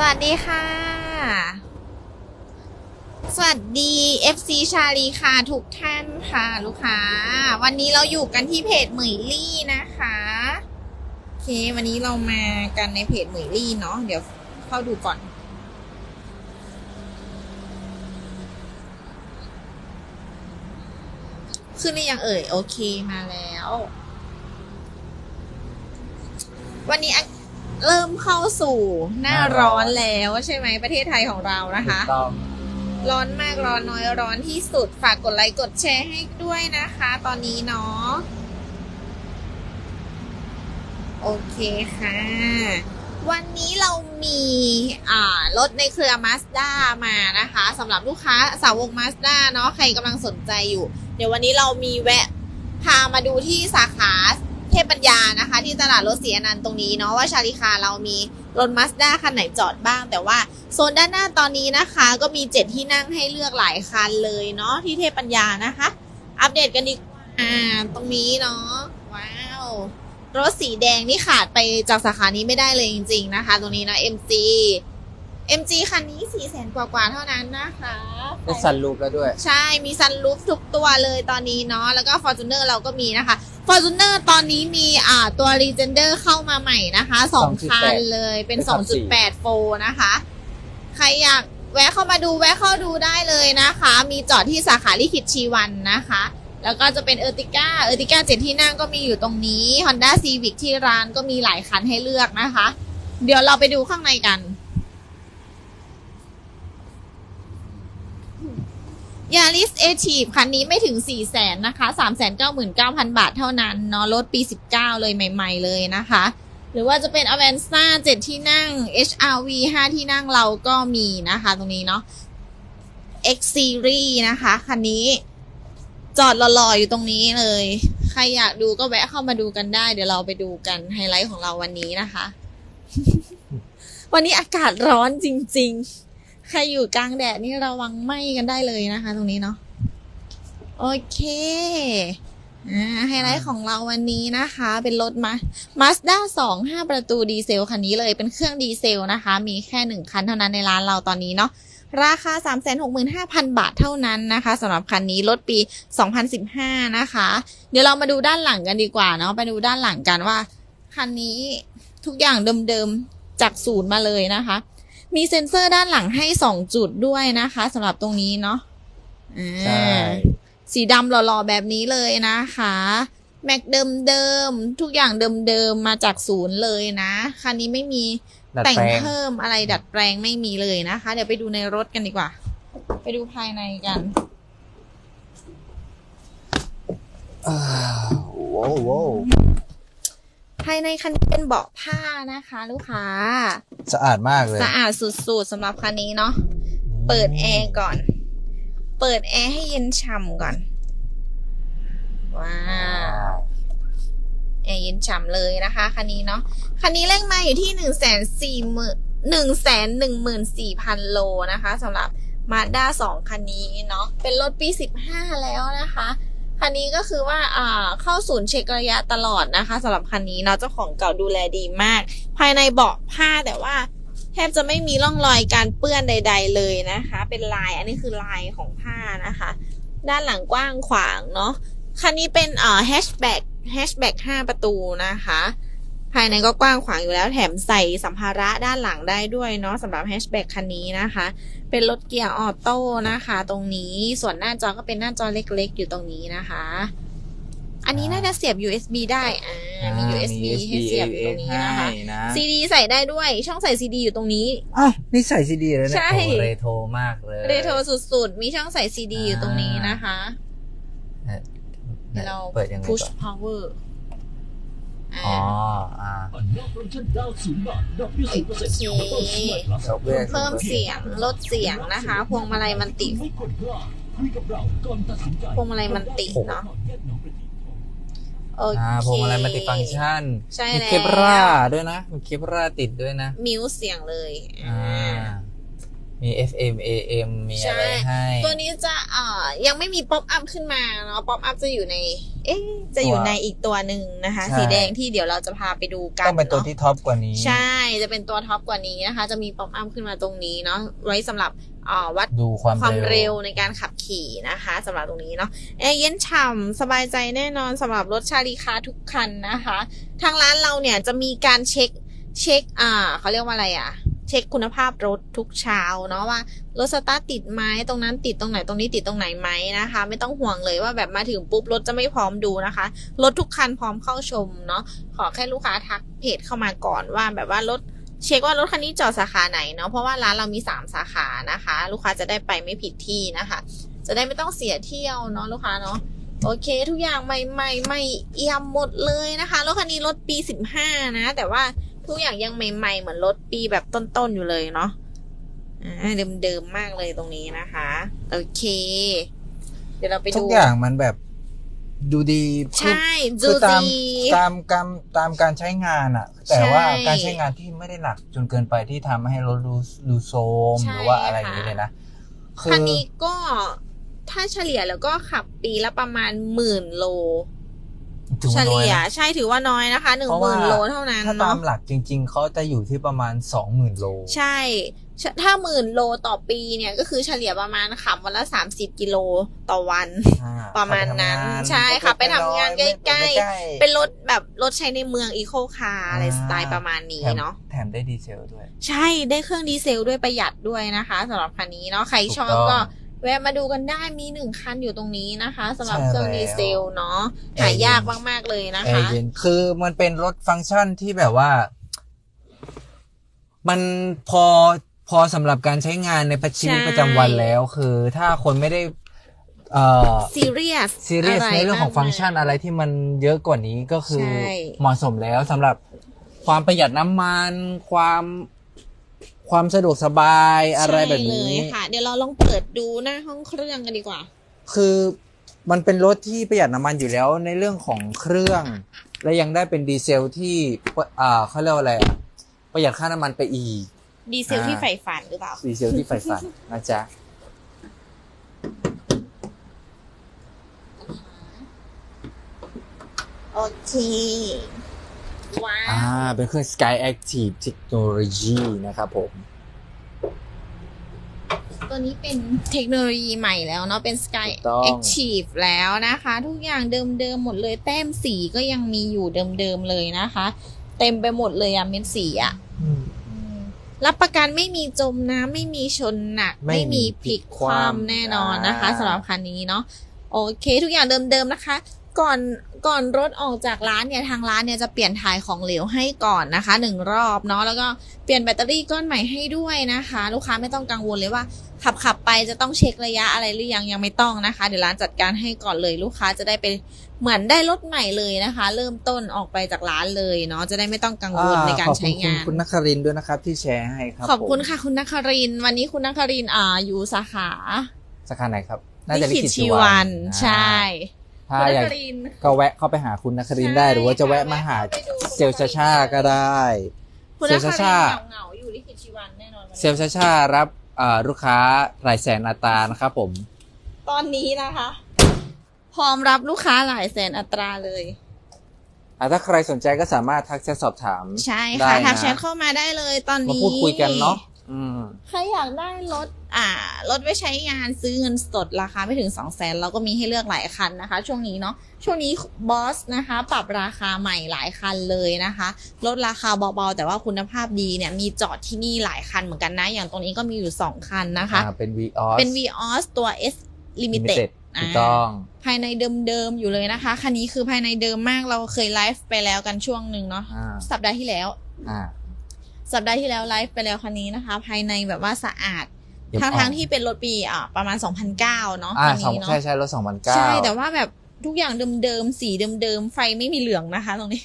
สวัสดีค่ะ สวัสดี FC ชาลีค่ะทุกท่านค่ะลูกค้า วันนี้เราอยู่กันที่เพจเหมยลี่นะคะโอเค วันนี้เรามากันในเพจเหมยลี่เนาะเดี๋ยวเข้าดูก่อนขึ้นหรือยังเอ่ย โอเคมาแล้ว วันนี้อะ เริ่มเข้าสู่หน้าร้อนแล้วใช่ไหมประเทศไทยของเรานะคะถูกต้องร้อนมากร้อนน้อยร้อนที่สุด ฝากกดไลค์กดแชร์ให้ด้วยนะคะ ตอนนี้เนาะโอเคค่ะ วันนี้เรามีอ่ารถในเครือ Mazda มานะคะสำหรับลูกค้าสาวก Mazda เนาะใครกำลังสนใจอยู่ เดี๋ยววันนี้เรามีแวะพามาดูที่สาขาเทพปัญญานะคะ ที่ตลาดรถเสียนันต์ตรงนี้เนาะว่าชาลิคาเรามีรถมาสด้าคันไหนจอดบ้าง แต่ว่าโซนด้านหน้าตอนนี้นะคะ ก็มีเจ็ดที่นั่งให้เลือกหลายคันเลยเนาะที่เทพปัญญานะคะ อัปเดตกันดีกว่าอ่าตรงนี้เนาะว้าวรถสีแดงนี่ขาดไปจากสาขานี้ไม่ได้เลยจริง ๆนะคะ ตรงนี้นะ MG MG คันนี้สี่แสนกว่าๆเท่านั้นนะคะได้สันลูปแล้วด้วย ใช่มีซันรูฟทุกตัวเลยตอนนี้เนาะแล้วก็ Fortuner เราก็มีนะคะ Fortuner ตอนนี้มีอ่าตัว Legender เข้ามาใหม่นะคะสอง2.8คันเลยเป็นเป็นขับสี่2.8 โฟนะคะ ใครอยากแวะเข้ามาดูแวะเข้าดูได้เลยนะคะ มีจอดที่สาขาลิขิตชีวันนะคะ แล้วก็จะเป็นเออร์ติก้าเออร์ติก้าเจ็ดที่นั่งก็มีอยู่ตรงนี้ Honda Civic ที่ร้านก็มีหลายคันให้เลือกนะคะ เดี๋ยวเราไปดูข้างในกัน ยาริสเอทีฟคันนี้ไม่ถึง 4 0 0แสนนะคะ3 9 9 0 0 0 บาทเท่านั้นเนาะรถปี 19 เลยใหม่ ๆ เลยนะคะ หรือว่าจะเป็น a v a n z a 7 ที่นั่ง HRV 5 ที่นั่งเราก็มีนะคะตรงนี้เนาะ X Series นะคะ คันนี้จอดหล่อๆอยู่ตรงนี้เลย ใครอยากดูก็แวะเข้ามาดูกันได้ เดี๋ยวเราไปดูกันไฮไลท์ของเราวันนี้นะคะ วันนี้อากาศร้อนจริง ๆ ใครอยู่กลางแดดนี่ระวังไหม้กันได้เลยนะคะ ตรงนี้เนาะโอเคอไฮไลท์ของเราวันนี้นะคะ เป็นรถมามาสด้าสองห้าประตูดีเซล คันนี้เลยเป็นเครื่องดีเซลนะคะ มีแค่หนึ่งคันเท่านั้นในร้านเราตอนนี้เนาะราคา 365,000 บาทเท่านั้นนะคะสำหรับคันนี้รถปี 2015 นะคะ เดี๋ยวเรามาดูด้านหลังกันดีกว่าเนาะไปดูด้านหลังกันว่า คันนี้ทุกอย่างเดิมๆจากศูนย์มาเลยนะคะ มีเซ็นเซอร์ด้านหลังให้สองจุดด้วยนะคะสำหรับตรงนี้เนาะอ่าใช่สีดำหล่อๆแบบนี้เลยนะคะ แม็กเดิมๆ ทุกอย่างเดิมๆ มาจากศูนย์เลยนะคันนี้ไม่มีดัดแต่งแปลงเพิ่มอะไรดัดแปลงไม่มีเลยนะคะ เดี๋ยวไปดูในรถกันดีกว่า ไปดูภายในกันอ้าวว้าวว้าว ภายในคันนี้เป็นเบาะผ้านะคะ ลูกค้า สะอาดมากเลย สะอาดสุดๆสำหรับคันนี้เนาะ เปิดแอร์ก่อน เปิดแอร์ให้เย็นฉ่ำก่อน ว้าวแอร์เย็นฉ่ำเลยนะคะคันนี้เนาะ คันนี้เร่งมาอยู่ที่หนึ่งแสนสี่หมื่นหนึ่งแสนหนึ่งหมื่นสี่พันโลนะคะสำหรับมาด้าสองคันนี้เนาะ เป็นรถปีสิบห้าแล้วนะคะ คันนี้ก็คือว่าอ่าเข้าศูนย์เช็คระยะตลอดนะคะสำหรับคันนี้เนาะเจ้าของเก่าดูแลดีมาก ภายในเบาะผ้าแต่ว่าแทบจะไม่มีร่องรอยการเปื้อนใด ๆ เลยนะคะ เป็นลายอันนี้คือลายของผ้านะคะ ด้านหลังกว้างขวางเนาะคันนี้เป็นเอ่อแฮชแบ็กแฮชแบ็กห้าประตูนะคะ ภายในก็กว้างขวางอยู่แล้วแถมใส่สัมภาระด้านหลังได้ด้วยเนาะสำหรับแฮชแบ็กคันนี้นะคะ เป็นรถเกียร์ออโต้นะคะ ตรงนี้ส่วนหน้าจอก็เป็นหน้าจอเล็กๆ อยู่ตรงนี้นะคะ อันนี้น่าจะเสียบ USB ได้อ่ามี USB ให้เสียบอยู่ตรงนี้นะคะให้นะ CD ใส่ได้ด้วยช่องใส่ CD อยู่ตรงนี้อ้าวนี่ใส่ซีดีแล้วเนี่ยใช่โอ้เรโทรมากเลยเรโทรสุดๆ มีช่องใส่ CD อยู่ตรงนี้นะคะเนี่ยเดี๋ยวเราเปิดยังไง push ก่อน power อ่าอ๋ออ่าผ่อนนอกโปรโมชั่นดาวศูนย์บาทดอกเบี้ยศูนย์เปอร์เซ็นต์โอเคดอกเบี้ยเพิ่มเสียงลดเสียงนะคะ พวงมาลัยมันติไม่กดพลาดคุยกับเราก่อนตัดสินใจพวงมาลัยมันติเนาะโอเคอ่าพวงมาลัยมัลติฟังก์ชันใช่มีแล้วเคปราด้วยนะมีเคปราติดด้วยนะ มิวเสียงเลย อ่า มี FM AM มีอะไรให้ ตัวนี้จะเอ่อยังไม่มีป๊อปอัพขึ้นมาเนาะป๊อปอัพจะอยู่ใน เอ๊ะจะอยู่ในอีกตัวหนึ่งนะคะใช่สีแดงที่เดี๋ยวเราจะพาไปดูกันต้องเป็นตัวาะที่ท็อปกว่านี้ ใช่จะเป็นตัวท็อปกว่านี้นะคะ จะมีป๊อปอัพขึ้นมาตรงนี้เนาะไว้สำหรับเอ่อวัดดูความความเร็วในการขับขี่นะคะสำหรับตรงนี้เนาะแอร์เย็นฉ่ำสบายใจแน่นอนสำหรับรถชาลีคาทุกคันนะคะ ทางร้านเราเนี่ยจะมีการเช็คเช็คอ่าเขาเรียกว่าอะไรอะ เช็คคุณภาพรถทุกเช้าเนาะว่ารถสตาร์ทติดไหมตรงนั้นติดตรงไหนตรงนี้ติดตรงไหนไหมนะคะ ไม่ต้องห่วงเลยว่าแบบมาถึงปุ๊บรถจะไม่พร้อมดูนะคะรถทุกคันพร้อมเข้าชมเนาะขอแค่ลูกค้าทักเพจเข้ามาก่อนว่าแบบว่ารถเช็คว่ารถคันนี้จอดสาขาไหนเนาะเพราะว่าร้านเรามีสามสาขานะคะ ลูกค้าจะได้ไปไม่ผิดที่นะคะ จะได้ไม่ต้องเสียเที่ยวเนาะลูกค้าเนาะโอเค ทุกอย่างใหม่ใหม่ใหม่เอี่ยมหมดเลยนะคะรถคันนี้รถปีสิบห้านะ แต่ว่า ทุกอย่างยังใหม่ ๆ เหมือนรถปีแบบต้น ๆ อยู่เลยเนาะอ่าเดิมๆมากเลยตรงนี้นะคะ โอเค เดี๋ยวเราไปดู ทุกอย่างมันแบบดูดีคือใช่คืดูอตามดีตามตามตามการใช้งานอะแต่ว่าใช่การใช้งานที่ไม่ได้หนักจนเกินไปที่ทำให้รถดูดูโซมใช่หรือว่าอะไรอย่างค่ะนี้เลยนะคันนี้ก็ถ้าเฉลี่ยแล้วก็ขับปีละประมาณหมื่นโล ถือเฉว่าน้อยลี่ยนะใช่ถือว่าน้อยนะคะหนึ่งเพราะหว่ามื่นโลเท่านั้นถ้าตาเนาะมหลักจริง ๆเขาจะอยู่ที่ประมาณสองหมื่นโล ใช่ถ้าหมื่นโลต่อปีเนี่ยก็คือเฉลี่ยประมาณขับวันละสามสิบกิโลต่อวัน อ่ประมาณนั้นขับไปทำงานใช่ค่ะไปทำงานใกล้ๆใกล้ๆเป็นรถแบบรถใช้ในเมืองอีโคคาร์อะไรอ่า สไตล์ประมาณนี้แถมเนาะแถมได้ดีเซลด้วย ใช่ได้เครื่องดีเซลด้วยประหยัดด้วยนะคะสำหรับคันนี้เนาะใครชอบถูกต้อง ก็ แวะมาดูกันได้มีหนึ่งคันอยู่ตรงนี้นะคะสำหรับใช่เครื่องแล้วดีเซลเนาะแอหาร์เย็นยากมาก ๆ เลยนะแอคะร์เย็นคือมันเป็นรถฟังก์ชันที่แบบว่า มันพอพอสำหรับการใช้งานในชีวิตใช่ประจำวันแล้วคือ ถ้าคนไม่ได้เอ่อซีเรียสซีเรียสในเรื่องของฟังก์ชันอะไรที่มันเยอะกว่านี้ก็คือใช่เหมาะสมแล้วสำหรับความประหยัดน้ำมันความ ความสะดวกสบายอะไรแบบนี้ใช่เลยค่ะ เดี๋ยวเราลองเปิดดูหน้าห้องเครื่องกันดีกว่า คือมันเป็นรถที่ประหยัดน้ำมันอยู่แล้วในเรื่องของเครื่อง และยังได้เป็นดีเซลที่อ่าเขาเรียกว่าอะไรอะประหยัดค่าน้ำมันไปอีก ดีเซลอ่าที่ใฝ่ฝันหรือเปล่า ดีเซลที่ไฟฝันนะจ๊ะโอเค ว้าอ่าวเป็นเครื่อง Sky Active Technology นะครับผม ตัวนี้เป็นเทคโนโลยีใหม่แล้วเนาะเป็น Sky ถูกต้อง Active แล้วนะคะ ทุกอย่างเดิมๆหมดเลยแต้มสีก็ยังมีอยู่เดิมๆเลยนะคะ เต็มไปหมดเลยอะเม็ดสีอะอืมรับประกันไม่มีจมน้ำไม่มีชนหนัก ไม่ไม่มีมีพลิกคว่ำแน่นอนนะคะอ่า สำหรับคันนี้เนาะโอเค ทุกอย่างเดิมๆนะคะ ก่อนก่อนรถออกจากร้านเนี่ยทางร้านเนี่ยจะเปลี่ยนถ่ายของเหลวให้ก่อนนะคะหนึ่งรอบเนาะแล้วก็เปลี่ยนแบตเตอรี่ก้อนใหม่ให้ด้วยนะคะ ลูกค้าไม่ต้องกังวลเลยว่า ขับขับไปจะต้องเช็คระยะอะไรหรือยังยังไม่ต้องนะคะ เดี๋ยวร้านจัดการให้ก่อนเลยลูกค้าจะได้ไปเหมือนได้รถใหม่เลยนะคะ เริ่มต้นออกไปจากร้านเลยเนาะจะได้ไม่ต้องกังวลในการใช้งานขอบคุณคุณนักครินทร์ด้วยนะครับ ที่แชร์ให้ครับขอบคุณผมค่ะคุณนครินทร์วันนี้คุณนครินทร์อ่าอยู่สาขาสาขาไหนครับน่าจะลิลิขิตขิตชีชีวัวันนใช่ ถ้าคุณนอยากครินทร์ก็แวะเข้าไปหาคุณนักครินทร์ได้ใช่หรือว่าจะแวะค่ะมาหาแวะเข้าไปดูเซลลชาชาก็ได้คุณเซนลคลริชานทชาร์เหงาๆอยู่ลิขิตชีวันแน่นอนวันนี้เซลลชาชารับอ่าลูกค้าหลายแสนอัตรานะครับผม ตอนนี้นะคะ พร้อมรับลูกค้าหลายแสนอัตราเลยอะถ้าใครสนใจก็สามารถทักแชทสอบถามใช่ได้ค่ะนะทักแชทเข้ามาได้เลยตอนมานี้พูดคุยกันเนาะอืมใครอยากได้รถ อ่ารถไว้ใช้งานซื้อเงินสดราคาไม่ถึง 2 0 0แสนเราก็มีให้เลือกหลายคันนะคะ ช่วงนี้เนาะช่วงนี้บอสนะคะ ปรับราคาใหม่หลายคันเลยนะคะลดราคาเบาๆ แต่ว่าคุณภาพดีเนี่ยมีจอดที่นี่หลายคันเหมือนกันนะ อย่างตรงนี้ก็มีอยู่ 2 คันนะคะอ่าเป็น v ีออสเป็น Vios ตัว S Limited ถูกต้องภายในเดิมๆอยู่เลยนะคะ คันนี้คือภายในเดิมมากเราเคยไลฟ์ไปแล้วกันช่วงหนึ่งเนาะอ่าสัปดาห์ที่แล้วอ่าสัปดาห์ที่แล้วไลฟ์ไปแล้วคันนี้นะคะ ภายในแบบว่าสะอาดเดี๋ยว ทั้งออกทั้งที่เป็นรถปีอะประมาณ 2009 เนาะอ่าคันสองนี้เนาะใช่ใช่รถสองพันเก้าใช่ แต่ว่าแบบทุกอย่างเดิมๆสีเดิมๆไฟไม่มีเหลืองนะคะ ตรงนี้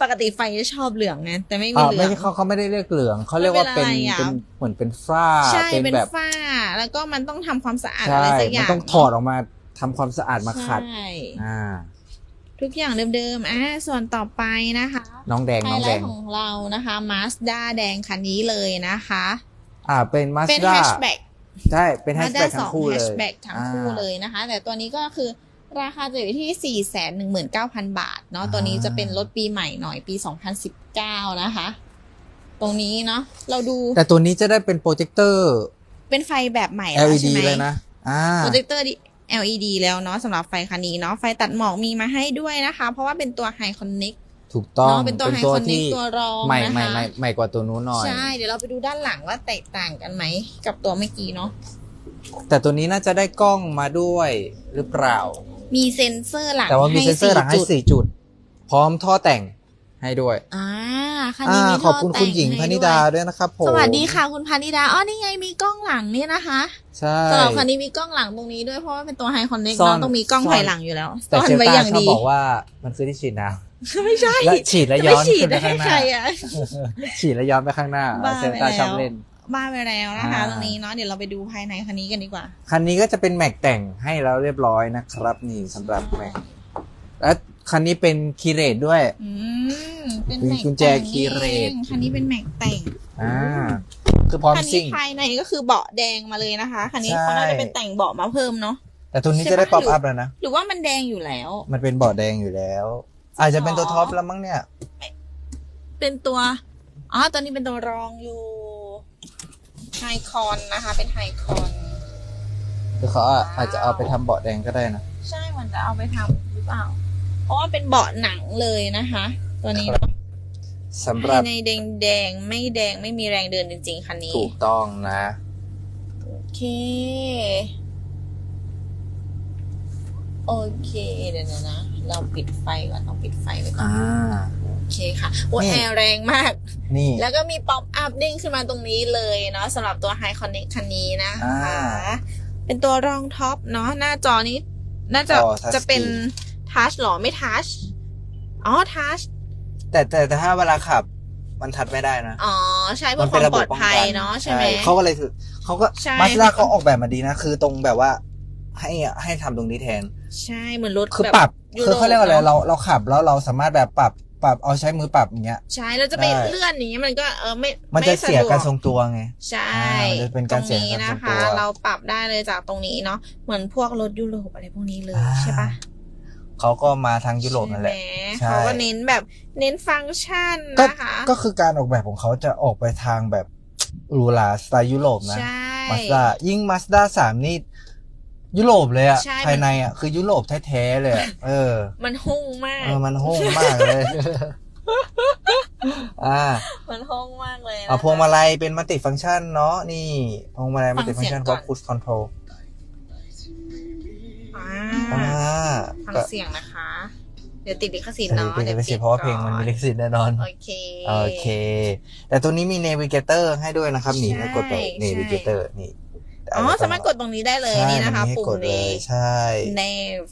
ปกติไฟจะชอบเหลืองไงแต่ไม่มีอ่าเหลืไม่องใช่เขาเขาไม่ได้เรียกเหลืองเขาเรียกว่าเป็นมันเป็นอะไรอะเป็นเหมือนเป็นฝ้าใช่เป็นเป็นแบบฝ้า แล้วก็มันต้องทำความสะอาดใช่อะไรสักอมันย่างต้องถอดออกมาทำความสะอาดมาขัดใช่อ่าทุกอย่างเดิมๆ อะส่วนต่อไปนะคะ น้องแดงไฮน้องไลแดงท์ของเรานะคะ มาสด้าแดงคันนี้เลยนะคะ อ่าเป็นมาสเป็นด้าแฮชแบ็กใช่ เป็นแฮชแบ็กสทั้องงคู่แฮเลชยแบ็กทั้งคู่เลยนะคะ แต่ตัวนี้ก็คือราคาจะอยู่ที่ 4 1 9 0 0 0 บาท เนาะตัวนี้จะเป็นรถปีใหม่หน่อยปี 2019 นะคะ ตรงนี้เนาะเราดู แต่ตัวนี้จะได้เป็นโปรเจคเตอร์ เป็นไฟแบบใหม่แล้ว LED ใช่ไหมเลยนะอ่าโปรเจคเตอร์ LED แล้วเนาะสำหรับไฟคันนี้เนาะไฟตัดหมอกมีมาให้ด้วยนะคะ เพราะว่าเป็นตัว High Connect ถูกต้องเนาะเป็นตัว High Connect ตัวรองใหม่นะใหม่คะใหม่ใหม่กว่าตัวนู้นหน่อยใช่เดี๋ยวเราไปดูด้านหลังว่าแตกต่างกันไหมกับตัวเมื่อกี้เนาะแต่ตัวนี้น่าจะได้กล้องมาด้วยหรือเปล่า มีเซ็นเซอร์หลังแต่ว่ามีให้เซนเซอร์หลังให้จุดสี่จุด พร้อมท่อแต่งให้ด้วยอ่าคันอ่านี้มีขอบคุณท่คุณหญิงแต่พในิดาด้วยนะครับผมสวัสดีค่ะคุณพนิดาอ๋อนี่ไงมีกล้องหลังเนี่ยนะคะใช่สำหรับคันนี้มีกล้องหลังตรงนี้ด้วยเพราะว่าเป็นตัวไฮคอนเน็กซ่อนเนาะต้องมีกล้องซ่อนถอยหลังอยู่แล้วแต่ซ่อนเชลไว้ต้าอย่างชอบดีบอกว่ามันคือที่ฉีดน้ ไม่ใช่ำและฉีดแล้วจะย้ไม่อนฉีดขึ้นไปให้ข้างหใครน้าอะฉีดแล้วย้อนไปข้างหน้าบ้าเชลต้าไปแล้วชอบเล่นบ้าไปแล้วนะคะอ่าตรงนี้เนาะเดี๋ยวเราไปดูภายในคันนี้กันดีกว่า คันนี้ก็จะเป็นแม็กแต่งให้แล้วเรียบร้อยนะครับ นี่สำหรับแม็กและคันนี้เป็นคีเรตด้วยอืมเป็นมีแม็กกุญแจแต่งคีย์เรทองคันนี้เป็นแม็กแต่งอ่าคือพร้อมคันซิ่นี้งภายในก็คือเบาะแดงมาเลยนะคะคันนี้ใช่เขาน่าจะเป็นแต่งเบาะมาเพิ่มเนาะแต่ตัวนี้ใช่จะได้ปะป๊อปหรืออัพแล้วนะหรือว่ามันแดงอยู่แล้ว มันเป็นเบาะแดงอยู่แล้ว อาจจะเป็นตัวท็อปแล้วมั้งเนี่ย เป็นตัวอ๋อตัวนี้เป็นตัวรองอยู่ไฮคอนนะคะ เป็นไฮคอนคือเขาอะอาจจะเอาไปทำเบาะแดงก็ได้นะ ใช่มันจะเอาไปทำหรือเปล่า เพราะว่าเป็นเบาะหนังเลยนะคะ ตัวนี้ครับเนาะสำหรับภายในแดงแดงๆไม่แดงไม่มีแรงเดินจริงๆคันนี้ ถูกต้องนะ โอเค โอเคเดี๋ยวนะ เราปิดไฟก่อนต้องปิดไฟไว้ก่อนอ่า โอเคค่ะโอ้นี่ แอร์แรงมาก นี่ แล้วก็มีป๊อปอัพเด้งขึ้นมาตรงนี้เลยเนาะสำหรับตัว High Connect คันนี้นะคะ อ่าเป็นตัวรองท็อปเนาะหน้าจอนี้ น่าจะจอ touch จะเป็น screen ทัชหรอไม่ทัชอ๋อทัชแต่แต่แต่ถ้าเวลาขับ มันทัดไม่ได้นะ อ๋อ ใช่เพื่อความปลอดภัยเนาะใช่ไหม เขาก็เลยถือเขาก็ใช่ มาสด้าเขาออกแบบมาดีนะ คือตรงแบบว่า ให้ให้ทำตรงนี้แทน ใช่เหมือนรถคือแบบปรับยุคือเขาเรียกว่าอะไรนเราเราขับแล้วเราสามารถแบบปรับปรับเอาใช้มือปรับอย่างเงี้ยใช่เราจะไปได้เลื่อนอย่างนี้มันก็เออไม่มันจะไเสียการทสะดวรงตัวไงใช่อ่ามันจะเป็นการเสียตรงนี้การทรงนะคะตัวเราปรับได้เลยจากตรงนี้เนาะเหมือนพวกรถยุโรปอะไรพวกนี้เลยอ่าใช่ปะเขาก็มาทางยุโรปนั่นแหละใช่ไหมใช่เขาก็เน้นแบบเน้นฟังก์ชันก็นะคะก็คือการออกแบบของเขาจะออกไปทางแบบหรูหราสไตล์ยุโรปนะใช่มาสด้ายิ่งมาสด้าสามนี่ ยุโรปเลยอะใช่ ภายในอะคือยุโรปแท้ๆเลยอะเออ มันหุ่งมาก เออมันโห้งมากเลย อ่ามันห้องมากเลยนะคะเอาพวงมาลัยเป็นมัลติฟังก์ชันเนาะนี่พวงมาลัยฟัมัลงติฟังก์ชันเสีพยงก่ร้ออนมคูสคอนโทรลอ่าอ่าฟังก็เสียงนะคะ เดี๋ยวติดลิขสิทธิ์เออเนาะเป็นดี๋ยวลิขสิทธิ์เพราะว่าเพลงมันมีลิขสิทธิ์แน่นอน โอเค โอเค แต่ตัวนี้มี Navigator ให้ด้วยนะครับ นี่ใช่ให้กดไปใช่ Navigator นี่อ๋ อสามารถกดตรงนี้ได้เลยใช่นี่นะคะมัมีให้ปุ่กมดเลนี้ยใช่ nav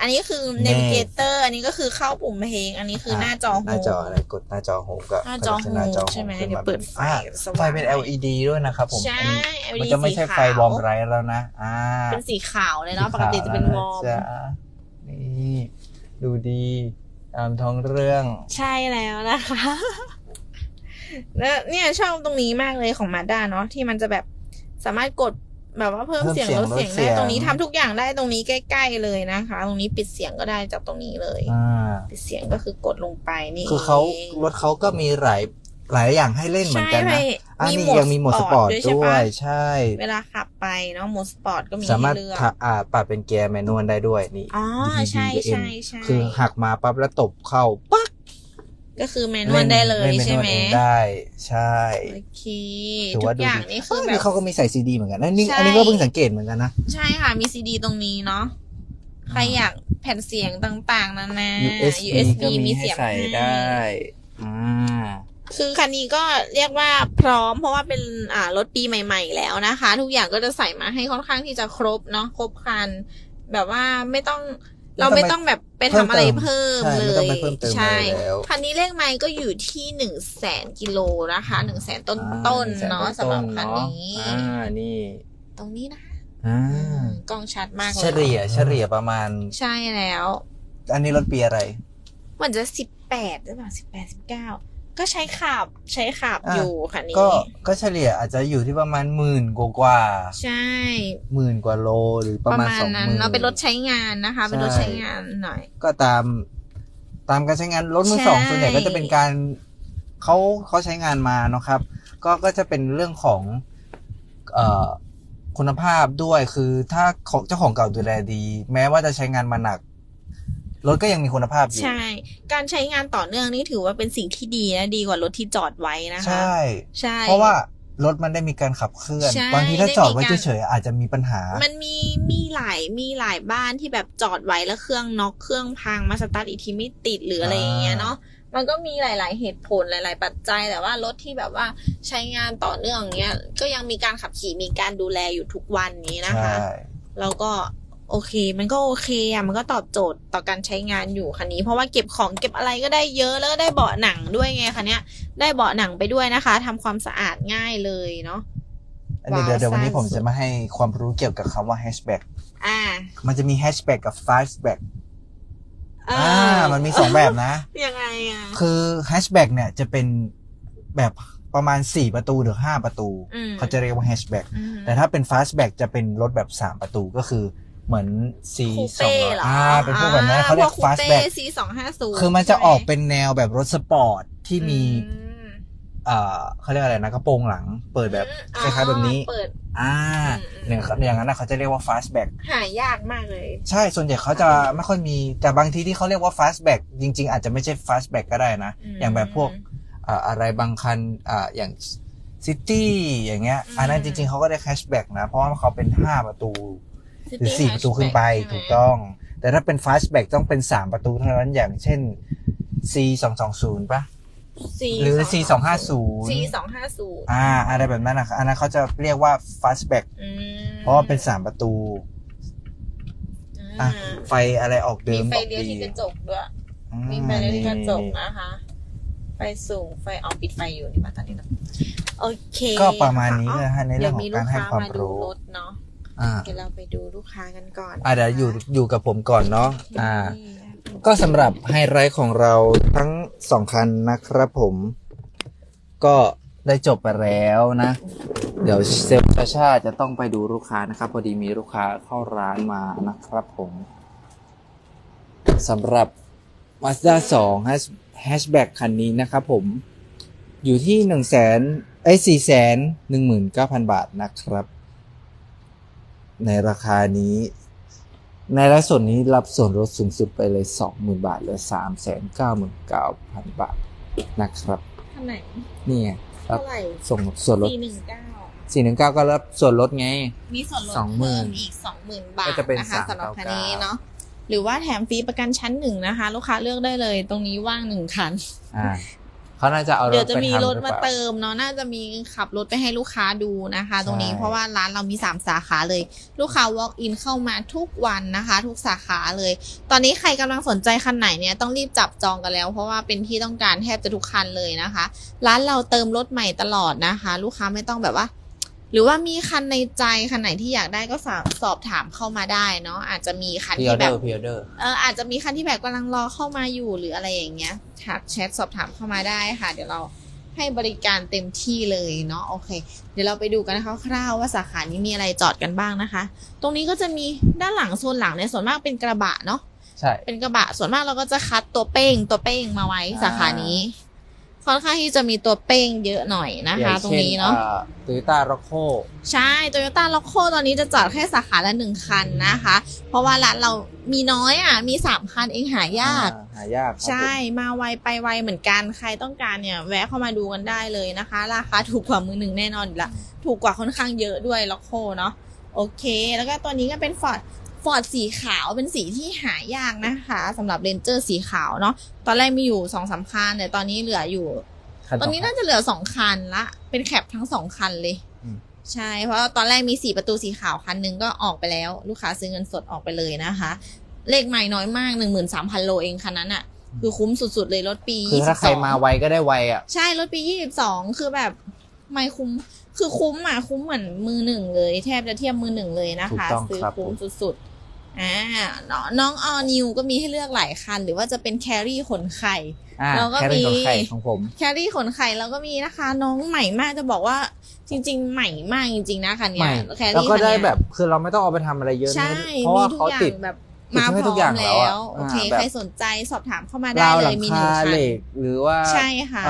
อันนี้คือ Nav navigator อันนี้ก็คือเข้าปุ่มเพลง อันนี้คือหน้าจอหน้าจอ home อะไรกดหน้าจอโฮมก็หน้าจอก็จะหน้าจอ home ใช่ไหมขึ้นเดี๋ยวเปิดไฟอะสว่างไฟเป็น LED ด้วยนะครับผมใช่อันนี้ LED มันจะไม่ใช่สีขาวไฟวอร์มไรท์แล้วนะอ่าเป็นสีขาวเลยเนาะปกติจะเป็นวอร์มจ้ะนี่ดูดีตามท้องเรื่อง ใช่แล้วนะคะแล้วเนี่ยชอบตรงนี้มากเลยของมาด้าเนาะที่มันจะแบบ สามารถกดแบบว่าเพิ่มเพิ่มเสียงเสียงลดเสียงลดเสีได้ยงตรงนี้ทำทุกอย่างได้ตรงนี้ใกล้ ๆ เลยนะคะ ตรงนี้ปิดเสียงก็ได้จากตรงนี้เลยอ่าปิดเสียงก็คือกดลงไปนี่คือเขาองรถเขาก็มีหลายหลายอย่างให้เล่นเหมือนกันนะใช่อันมีนี้โหมดยังมีโหมดสปอร์ตด้วยใช่ด้วปะยใช่ เวลาขับไปเนาะโหมดสปอร์ตก็มีสามารถให้เลือกทะอ่าปรับเป็นเกียร์แมนนวลได้ด้วยนี่อ๋อ DD ใช่กับ M ใช่ใช่คือหักมาปั๊บแล้วตบเข้าปั๊ก ก็คือแมนนวลได้เลยนใช่ไหมเองได้ใช่โอเคถือทุว่ากดูอย่างดีนี่คือเอ้ยแบนี่บเขาก็มีใส่ซีดีเหมือนกันนะนี่ใช่อันนี้ก็เพิ่งสังเกตเหมือนกันนะใช่ค่ะมีซีดีตรงนี้เนาะใครอยากแผ่นเสียงต่างๆนานา USB ก็มีให้เสียบใส่ให้ได้อ่าคือคันนี้ก็เรียกว่าพร้อมเพราะว่าเป็นอ่ารถปีใหม่ ๆ แล้วนะคะ ทุกอย่างก็จะใส่มาให้ค่อนข้างที่จะครบเนาะครบครัน แบบว่าไม่ต้อง เราไม่ต้องแบบไปทำอะไรเพิ่มใช่เลไม่ต้องยไปเพิ่มเติมใช่อะไรแล้วคันนี้เลขไมล์ก็อยู่ที่หนึ่งแสนกิโลนะคะหนึ่งแสนต้นอ่าต้น100,000ๆเนาะสำหรับคันเาะนี้อ่านี่ ตรงนี้นะคะอ่ากล้องชัดมากเลยเฉลี่ยเฉลี่ยประมาณ ใช่แล้ว อันนี้รถปีอะไรมันจะสิบแปดหรือเปล่าสิบแปดสิบเก้า ก็ใช้ขับใช้ขับอะอยู่คันนี้ก็ก็เฉลี่ยอาจจะอยู่ที่ประมาณหมื่นกว่าใช่หมื่นกว่าโลหรือประมาณสองหนั้นมื่นเราเป็นรถใช้งานนะคะ เป็นรถใช่ใช้งานหน่อย ก็ตามตามการใช้งานรถมือสองใช่ส่วนใหญ่ก็จะเป็นการเขาเขาใช้งานมาเนาะครับ ก็ก็จะเป็นเรื่องของเอ่อคุณภาพด้วยคือถ้าของเจ้าของเก่าดูแลดี แม้ว่าจะใช้งานมาหนัก รถก็ยังมีคุณภาพอยู่ใช่ การใช้งานต่อเนื่องนี่ถือว่าเป็นสิ่งที่ดีนะดีกว่ารถที่จอดไว้นะคะ ใช่ใช่เพราะว่ารถมันได้มีการขับเคลื่อนใช่บางทีถ้าจอดไว้ได้มีการเฉยๆอาจจะมีปัญหา มันมีมีหลายมีหลายบ้านที่แบบจอดไว้แล้วเครื่องน็อกเครื่องพังมาสตาร์ทอีกทีไม่ติดหรืออะไรอย่างเงี้ยเนาะมันก็มีหลาย ๆ เหตุผลหลาย ๆ ปัจจัยแต่ว่ารถที่แบบว่าใช้งานต่อเนื่องเงี้ยก็ยังมีการขับขี่มีการดูแลอยู่ทุกวันนี้นะคะใช่แล้วก็ โอเค มันก็โอเคอะมันก็ตอบโจทย์ต่อการใช้งานอยู่คันนี้ เพราะว่าเก็บของเก็บอะไรก็ได้เยอะแล้วก็ได้เบาะหนังด้วยไงคันเนี้ย ได้เบาะหนังไปด้วยนะคะทำความสะอาดง่ายเลยเนาะอันนี้เดี๋ยวเดี๋ยววันนี้ว้าวผมสั้นสุดจะมาให้ความรู้เกี่ยวกับคำว่า hatchback อ่า มันจะมี hatchback กับ fastback เออ่า มันมีสองแบบนะยังไงอะคือ hatchback เนี่ยจะเป็นแบบประมาณ 4 ประตูหรือ 5 ประตูอืมเขาจะเรียกว่า hatchback อืมแต่ถ้าเป็น fastback จะเป็นรถแบบ 3 ประตูก็คือ เหมือน C คูสองเป้ร้อยเหรออ่าเป็นพวกแบบนั้นเขาเรียก fastback C สองห้าศูนย์คือมันจะออกเป็นแนวแบบรถสปอร์ตที่มีอ่าเขาเรียกอะไรนะกระโปรงหลัง เปิดแบบคล้ายๆแบบนี้เปิดอ่าอืมเนี่ยอย่างนั้นนะเขาจะเรียกว่า fastback หายากมากเลย ใช่ส่วนใหญ่เขาจะไม่ค่อยมีแต่บางทีที่เขาเรียกว่า fastback จริง ๆ อาจจะไม่ใช่ fastback ก็ได้นะอืมอย่างแบบพวกอ่าอะไรบางคันอ่าอย่างซิตี้อย่างเงี้ยอืมอันนั้นจริง ๆเขาก็ได้ cashback นะ เพราะว่าเขาเป็น 5 ประตู หรือ City 4ประตูขึ้นไป hatchback ใช่หมถูกต้อง แต่ถ้าเป็น fastback ต้องเป็น3ประตูเท่านั้นอย่างเช่น C 2 2 0ป่ะ C หรือ C 2 5 C 0สองห้าศูนย์อ่า อะไรแบบนั้นนะอันนั้นเขาจะเรียกว่า fastback อืมเพราะว่าเป็น3ประตูอะอ่าไฟอะไรออกเดิมีมไฟออกเลี้ยวดีที่กระจกด้วยอืมีไฟเลี้ยวที่กระจกนี่นะคะไฟสูงไฟออกปิดไฟอยู่นี่มาตอนนี้เนอะโอเค ก็ประมาณนี้เลยฮะในเรื่องของดี๋ยการให้ความลูกดูรู้รถเนาะ อ่าเดี๋ยวเราไปดูลูกค้ากันก่อนอ่าเดี๋ยวอยู่อยู่กับผมก่อนเนาะอ่านี่ก็สำหรับไฮไลท์ของเราทั้งสองคันนะครับผม ก็ได้จบไปแล้วนะ เดี๋ยวเซลล์ชาชาจะต้องไปดูลูกค้านะครับ พอดีมีลูกค้าเข้าร้านมานะครับผมสำหรับ Mazda 2 Hash- Hatchback คันนี้นะครับผมอยู่ที่หนึ่งแสนไอ้สี่แสนหนึ่งหมื่นเก้าพันบาทนะครับ ในราคานี้ ในลักษณะนี้รับส่วนลดสูงสุดไปเลยสองหมื่นบาทเหลือสามแสนเก้าหมื่นเก้าพันบาทนะครับข้างไหนนี่ไงรัเท่าบไหร่ส่งส่วนลด สี่หนึ่งเก้าสี่หนึ่งเก้าก็รับส่วนลดไง มีส่วนลดสองหมื่เพิ่นมอีกสองหมื่นบาทก็จะเป็นนะคะสำหรับคันนี้399เนาะหรือว่าแถมฟรีประกันชั้นหนึ่งนะคะ ลูกค้าเลือกได้เลย ตรงนี้ว่างหนึ่งคัน อ่า เขาน่าจะเอารถเดี๋ยวจะไปมีทำรถหรือมาเปล่าเติมเนาะน่าจะมีขับรถไปให้ลูกค้าดูนะคะ ตรงนี้ใช่เพราะว่าร้านเรามี 3 สาขาเลย ลูกค้า walk in เข้ามาทุกวันนะคะ ทุกสาขาเลย ตอนนี้ใครกำลังสนใจคันไหนเนี่ยต้องรีบจับจองกันแล้ว เพราะว่าเป็นที่ต้องการแทบจะทุกคันเลยนะคะ ร้านเราเติมรถใหม่ตลอดนะคะ ลูกค้าไม่ต้องแบบว่า หรือว่ามีคันในใจคันไหนที่อยากได้ก็สอบสอบถามเข้ามาได้เนาะอาจจะมีคันพีออที่เดแบอบร์พีออเดอร์เอออาจจะมีคันที่แบบกำลังรอเข้ามาอยู่หรืออะไรอย่างเงี้ยทักแชทสอบถามเข้ามาได้ค่ะ เดี๋ยวเราให้บริการเต็มที่เลยเนาะโอเค เดี๋ยวเราไปดูกันคร่าวๆว่าสาขานี้มีอะไรจอดกันบ้างนะคะ ตรงนี้ก็จะมีด้านหลังโซนหลังเนี่ยส่วนมากเป็นกระบะเนาะใช่เป็นกระบะส่วนมากเราก็จะคัดตัวเป้งตัวเป้งมาไว้อ่าสาขานี้ ค่อนข้างที่จะมีตัวเป้งเยอะหน่อยนะคะตรงนี้เนาะโตโยต้าร็อกโคใช่โตโยต้าล็อกโคตอนนี้จะจอดแค่สาขาละหนึ่งคันนะคะ เพราะว่าร้านเรามีน้อยอะ มีสามคันเองหายาก หายากครับใช่ผมมาไวไปไวเหมือนกันใครต้องการเนี่ยแวะเข้ามาดูกันได้เลยนะคะ ราคาถูกกว่ามือหนึ่งแน่นอนอยู่ละ ถูกกว่าค่อนข้างเยอะด้วยล็อกโคเนาะโอเค แล้วก็ตัวนี้ก็เป็นฟอร์ด ฟอร์ดสีขาวเป็นสีที่หายากนะคะสำหรับเรนเจอร์สีขาวเนาะตอนแรกมีอยู่สองสามคันแต่ตอนนี้เหลืออยู่ คัตอนนี้น่าจะเหลือสองคันละเป็นแคปทั้งสองคันเลยอืม ใช่ เพราะว่าตอนแรกมีสี่ประตูสีขาวคันหนึงก็ออกไปแล้ว ลูกค้าซื้อเงินสดออกไปเลยนะคะ เลขใหม่น้อยมากหนึ่งหมื่นสามพันโลเองคันนั้นอะคือคุ้มสุดๆเลยรถปีคือถ้าใครมา22ไวก็ได้ไวอะ ใช่รถปียี่สิบสองคือแบบไม่คุ้มคือคุ้มอะคุ้มเหมือนมือหนึ่งเลย แทบจะเทียบมือหนึ่งเลยนะคะ ถูกต้องซื้อครับ คุ้มสุดๆ อ่าน้องน้องออนิวก็มีให้เลือกหลายคัน หรือว่าจะเป็นแครี่ขนไข่อ่าแล้วก็แค่เรื่องของมีไข่ของผมแครี่ขนไข่เราก็มีนะคะ น้องใหม่มากจะบอกว่าจริง ๆ ใหม่มากจริง ๆ นะคันเนี้ใหยม่แครี่แล้วก็ได้คันเนี้ยแบบคือเราไม่ต้องเอาไปทำอะไรเยอะนะใช่เพราะมีว่าทุกเขาอย่าติงดแบบติดมาให้พทุร้กออย่างมแล้แล้ววอะโอเคอ่าแบบใครสนใจสอบถามเข้ามาได้ราวเลหลัยงมีหนึ่คางคัเหนล็กหรือว่าใช่ค่ะ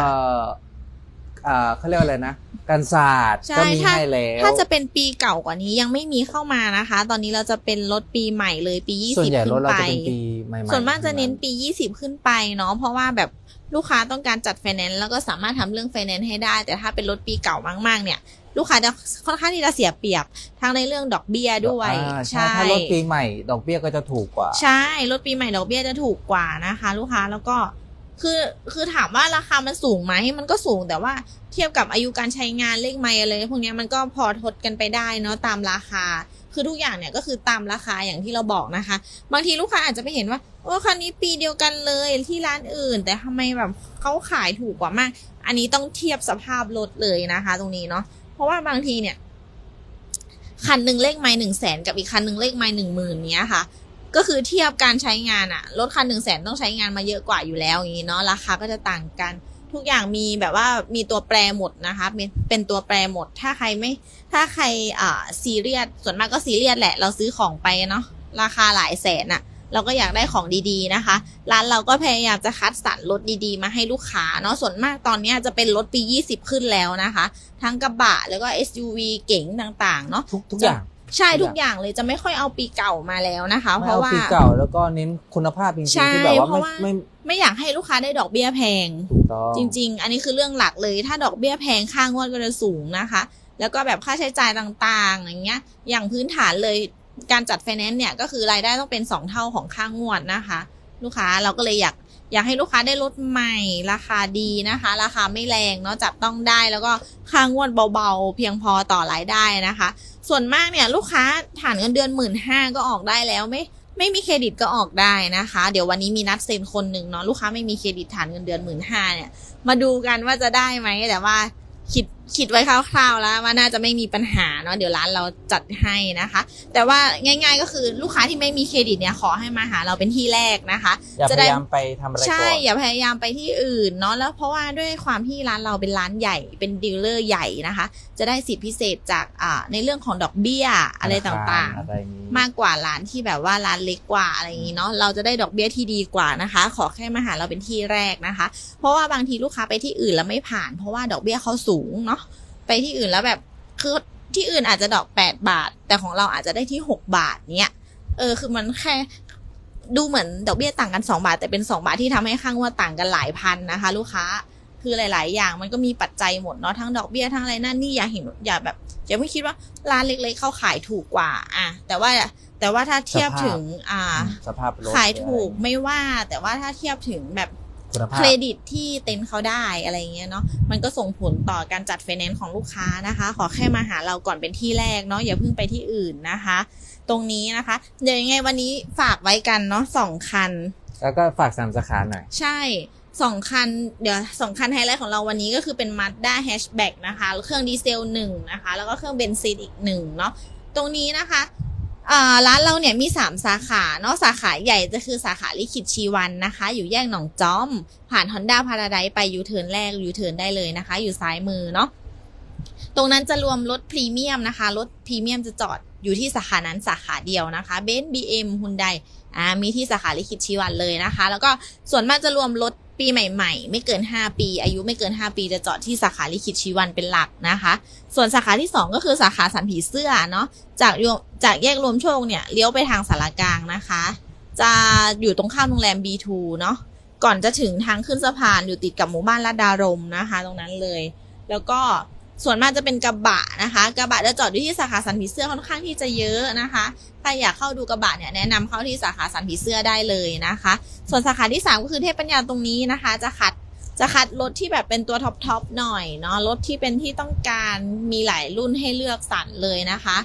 เอ่ออ่าเขาเรียกว่าอะไรนะกันศาสตร์ใช่ก็มีถ้าให้แล้วถ้าจะเป็นปีเก่ากว่านี้ยังไม่มีเข้ามานะคะ ตอนนี้เราจะเป็นรถปีใหม่เลยปีส่วน20ใหญ่รขึ้ถนเราไปจะเป็นปีใหม่ๆส่วนมากจะเน้นปี20ขึ้นไปเนาะเพราะว่าแบบลูกค้าต้องการจัดไฟแนนซ์แล้วก็สามารถทำเรื่องไฟแนนซ์ให้ได้ แต่ถ้าเป็นรถปีเก่ามากๆ เนี่ยลูกค้าจะค่อนข้างที่จะเสียเปรียบทั้งในเรื่องดอกเบี้ยด้วยอ่าใช่ถ้ารถปีใหม่ ดอกเบี้ยก็จะถูกกว่า ใช่รถปีใหม่ดอกเบี้ยจะถูกกว่านะคะ ลูกค้าแล้วก็ คือคือถามว่าราคามันสูงไหมมันก็สูงแต่ว่าเทียบกับอายุการใช้งานเลขไมล์อะไรพวกนี้มันก็พอทดกันไปได้เนาะตามราคา คือทุกอย่างเนี่ยก็คือตามราคาอย่างที่เราบอกนะคะ บางทีลูกค้าอาจจะไปเห็นว่าโอ้คันนี้ปีเดียวกันเลยที่ร้านอื่น แต่ทำไมแบบเขาขายถูกกว่ามาก อันนี้ต้องเทียบสภาพรถเลยนะคะ ตรงนี้เนาะเพราะว่าบางทีเนี่ยคันหนึ่งเลขไมล์หนึ่งแสนกับอีกคันหนึ่งเลขไมล์หนึ่งหมื่นเนี้ยค่ะ ก็คือเทียบการใช้งานอะรถคันหนึ่งแสนต้องใช้งานมาเยอะกว่าอยู่แล้วอย่างนี้เนาะราคาก็จะต่างกัน ทุกอย่างมีแบบว่ามีตัวแปรหมดนะคะ เป็นเป็นตัวแปรหมด ถ้าใครไม่ถ้าใครอ่าซีเรียสส่วนมากก็ซีเรียสแหละ เราซื้อของไปเนาะราคาหลายแสนอะเราก็อยากได้ของดีๆนะคะ ร้านเราก็พยายามจะคัดสรรรถดีๆ มาให้ลูกค้าเนาะ ส่วนมากตอนนี้จะเป็นรถปี 20 ขึ้นแล้วนะคะ ทั้งกระบะแล้วก็ SUV เก๋งต่างๆ เนาะ ทุกทุกอย่าง ใช่ทุทุกกออย่างย่างเลยจะไม่ค่อยเอาปีเก่ามาแล้วนะคะไม่เพราะเอาว่าปีเก่าแล้วก็เน้นคุณภาพจริงใช่ๆที่แบบว่าเพราะไม่ว่าไม่ไม่อยากให้ลูกค้าได้ดอกเบี้ยแพงถูกต้องจริง ๆ อันนี้คือเรื่องหลักเลย ถ้าดอกเบี้ยแพงค่างวดก็จะสูงนะคะ แล้วก็แบบค่าใช้จ่ายต่างๆ อย่างเงี้ย อย่างพื้นฐานเลยการจัดไฟแนนซ์เนี่ยก็คือรายได้ต้องเป็นสองเท่าของค่างวดนะคะ ลูกค้าเราก็เลยอยาก อยากให้ลูกค้าได้รถใหม่ราคาดีนะคะ ราคาไม่แรงเนาะจับต้องได้แล้วก็ค่างวดเบาๆ เพียงพอต่อรายได้นะคะ ส่วนมากเนี่ยลูกค้าฐานเงินเดือนหมื่นห้าก็ออกได้แล้วไม่ไม่มีเครดิตก็ออกได้นะคะ เดี๋ยววันนี้มีนัดเซ็นคนหนึ่งเนาะลูกค้าไม่มีเครดิตฐานเงินเดือนหมื่นห้าเนี่ยมาดูกันว่าจะได้ไหมแต่ว่าคิด คิดไว้คร่าวๆแล้วว่าน่าจะไม่มีปัญหาเนาะเดี๋ยวร้านเราจัดให้นะคะ แต่ว่าง่าย ๆ ก็คือลูกค้าที่ไม่มีเครดิตเนี่ยขอให้มาหาเราเป็นที่แรกนะคะ อย่าจะพได้ยายามไปทำอะไรใช่ก่อนอย่าพยายามไปที่อื่นเนาะแล้วเพราะว่าด้วยความที่ร้านเราเป็นร้านใหญ่เป็นดีลเลอร์ใหญ่นะคะ จะได้สิทธิพิเศษจากอ่าในเรื่องของดอกเบี้ยอะไรต่างๆอะไรอย่างนี้มากกว่าร้านที่แบบว่าร้านเล็กกว่าอะไรอย่างนี้เนาะเราจะได้ดอกเบี้ยที่ดีกว่านะคะ ขอแค่มาหาเราเป็นที่แรกนะคะ เพราะว่าบางทีลูกค้าไปที่อื่นแล้วไม่ผ่าน เพราะว่าดอกเบี้ยเขาสูงเนาะ ไปที่อื่นแล้วแบบคือที่อื่นอาจจะดอกแปดบาท แต่ของเราอาจจะได้ที่หกบาทเนี้ยเออคือมันแค่ดูเหมือนดอกเบี้ยต่างกันสองบาท แต่เป็นสองบาทที่ทำให้ข้างว่าต่างกันหลายพันนะคะ ลูกค้าคือหลาย ๆ อย่างมันก็มีปัจจัยหมดเนาะทั้งดอกเบี้ยทั้งอะไรนั่นนี่อย่าเห็นอย่าแบบอย่าไม่คิดว่าร้านเล็ก ๆ เขาขายถูกกว่าอะแต่ว่าแต่ว่าถ้าเทียบถึงอ่าสภาพรถขายถูกไม่ว่า แต่ว่าถ้าเทียบถึงแบบคุณภา เคพรดิตที่เต็นท์เขาได้อะไรเงี้ยเนาะมันก็ส่งผลต่อการจัดไฟแนนซ์ของลูกค้านะคะ ขอแค่มาหาเราก่อนเป็นที่แรกเนาะอย่าเพิ่งไปที่อื่นนะคะ ตรงนี้นะคะ เดี๋ยวยังไงวันนี้ฝากไว้กันเนาะสองคัน แล้วก็ฝากสามสาขาหน่อย ใช่สองคันเดี๋ยวสองคันไฮไลท์ของเราวันนี้ก็คือเป็น Mazda Hatchback นะคะ เครื่องดีเซลหนึ่งนะคะ แล้วก็เครื่องเบนซินอีกหนึ่งเนาะตรงนี้นะคะอ่า ร้านเราเนี่ยมี 3 สาขาเนาะสาขาใหญ่จะคือสาขาลิขิตชีวันนะคะ อยู่แยกหนองจอม ผ่าน Honda Paradise ไปยูเทิร์นแรกยูเทิร์นได้เลยนะคะ อยู่ซ้ายมือเนาะตรงนั้นจะรวมรถพรีเมียมนะคะ รถพรีเมียมจะจอดอยู่ที่สาขานั้นสาขาเดียวนะคะเบนซ์บีเอ็มฮุนไดอ่ามีที่สาขาลิขิตชีวันเลยนะคะ แล้วก็ส่วนมากจะรวมรถ ปีใหม่ๆ ไม่เกิน 5 ปี อายุไม่เกิน 5 ปีจะจอดที่สาขาลิขิตชีวันเป็นหลักนะคะ ส่วนสาขาที่ 2 ก็คือสาขาสันผีเสื้อเนาะจากโยจากแยกรวมโชคเนี่ยเลี้ยวไปทางสารกลางนะคะ จะอยู่ตรงข้ามโรงแรม B2 เนาะก่อนจะถึงทางขึ้นสะพานอยู่ติดกับหมู่บ้านลาดดารมนะคะ ตรงนั้นเลย แล้วก็ ส่วนมากจะเป็นกระบะนะคะ กระบะจะจอดอยู่ที่สาขาสันผีเสื้อค่อนข้างที่จะเยอะนะคะถ้าอยากเข้าดูกระบะเนี่ยแนะนำเข้าที่สาขาสันผีเสื้อได้เลยนะคะ ส่วนสาขาที่ 3 ก็คือเทพปัญญาตรงนี้นะคะ จะคัดจะคัดรถที่แบบเป็นตัวท็อปทอปหน่อยเนาะรถที่เป็นที่ต้องการมีหลายรุ่นให้เลือกสรรเลยนะคะ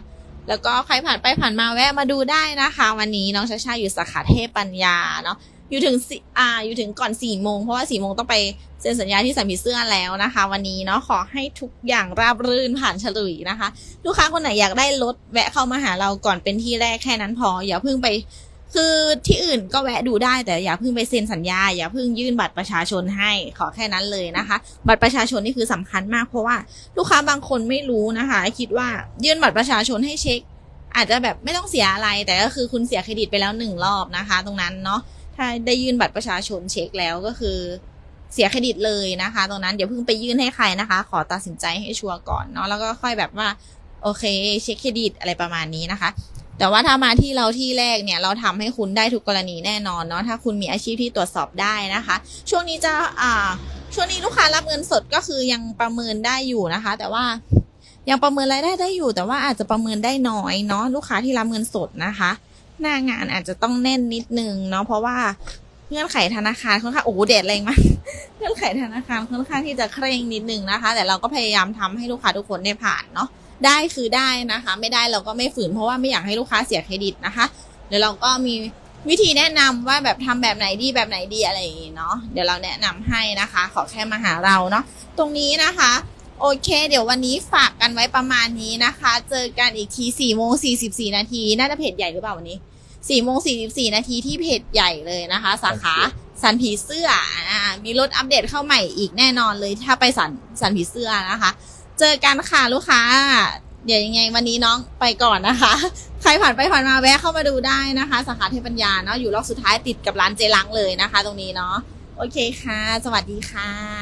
แล้วก็ใครผ่านไปผ่านมาแวะมาดูได้นะคะ วันนี้น้องชาชาอยู่สาขาเทพปัญญาเนาะ อยู่ถึงสี่อ่าอยู่ถึงก่อน4ี่โมงเพราะว่า4ี่โมงต้องไปเซ็นสัญญาที่สัมผีเสื้อแล้วนะคะ วันนี้เนาะขอให้ทุกอย่างราบรื่นผ่านฉลุยนะคะ ลูกค้าคนไหนอยากได้รถแวะเข้ามาหาเราก่อนเป็นที่แรกแค่นั้นพอ อย่าเพิ่งไป คือที่อื่นก็แวะดูได้แต่อย่าเพิ่งไปเซ็นสัญญา อย่าเพิ่งยื่นบัตรประชาชนให้ขอแค่นั้นเลยนะคะ บัตรประชาชนนี่คือสำคัญมากเพราะว่าลูกค้าบางคนไม่รู้นะคะ คิดว่ายื่นบัตรประชาชนให้เช็คอาจจะแบบไม่ต้องเสียอะไรแต่ก็คือคุณเสียเครดิตไปแล้วหนึ่งรอบนะคะ ตรงนั้นเนาะ ถ้าได้ยื่นบัตรประชาชนเช็คแล้วก็คือเสียเครดิตเลยนะคะ ตรงนั้นอย่าเพิ่งไปยื่นให้ใครนะคะ ขอตัดสินใจให้ชัวร์ก่อนเนาะแล้วก็ค่อยแบบว่าโอเคเช็คเครดิตอะไรประมาณนี้นะคะ แต่ว่าถ้ามาที่เราที่แรกเนี่ยเราทำให้คุณได้ทุกกรณีแน่นอนเนาะถ้าคุณมีอาชีพที่ตรวจสอบได้นะคะ ช่วงนี้จะอ่าช่วงนี้ลูกค้ารับเงินสดก็คือยังประเมินได้อยู่นะคะ แต่ว่ายังประเมินรายได้ได้อยู่ แต่ว่าอาจจะประเมินได้น้อยเนาะลูกค้าที่รับเงินสดนะคะ หน้างานอาจจะต้องแน่นนิดนึงเนาะเพราะว่าเงื่อนไขธนาคารค่อนข้างโอ้โหแดดแรงมากเงื่อนไขธนาคารค่อนข้างที่จะเคร่งนิดนึงนะคะ แต่เราก็พยายามทำให้ลูกค้าทุกคนได้ผ่านเนาะได้คือได้นะคะ ไม่ได้เราก็ไม่ฝืนเพราะว่าไม่อยากให้ลูกค้าเสียเครดิตนะคะเดี๋ยวเราก็มีวิธีแนะนำว่าแบบทำแบบไหนดีแบบไหนดีอะไรอย่างงี้เนาะเดี๋ยวเราแนะนำให้นะคะ ขอแค่มาหาเราเนาะตรงนี้นะคะ โอเค เดี๋ยววันนี้ฝากกันไว้ประมาณนี้นะคะ เจอกันอีกที4โมง44 นาที น่าจะเพจใหญ่หรือเปล่าวันนี้4โมง44 นาทีที่เพจใหญ่เลยนะคะ สาขาสันผีเสื้ออ่ามีรถอัปเดตเข้าใหม่อีกแน่นอนเลยถ้าไปสันสันผีเสื้อนะคะ เจอกันค่ะลูกค้า เดี๋ยวยังไงวันนี้น้องไปก่อนนะคะ ใครผ่านไปผ่านมาแวะเข้ามาดูได้นะคะ สาขาเทพปัญญาเนาะอยู่รอบสุดท้ายติดกับร้านเจลังเลยนะคะ ตรงนี้เนาะโอเคค่ะ สวัสดีค่ะ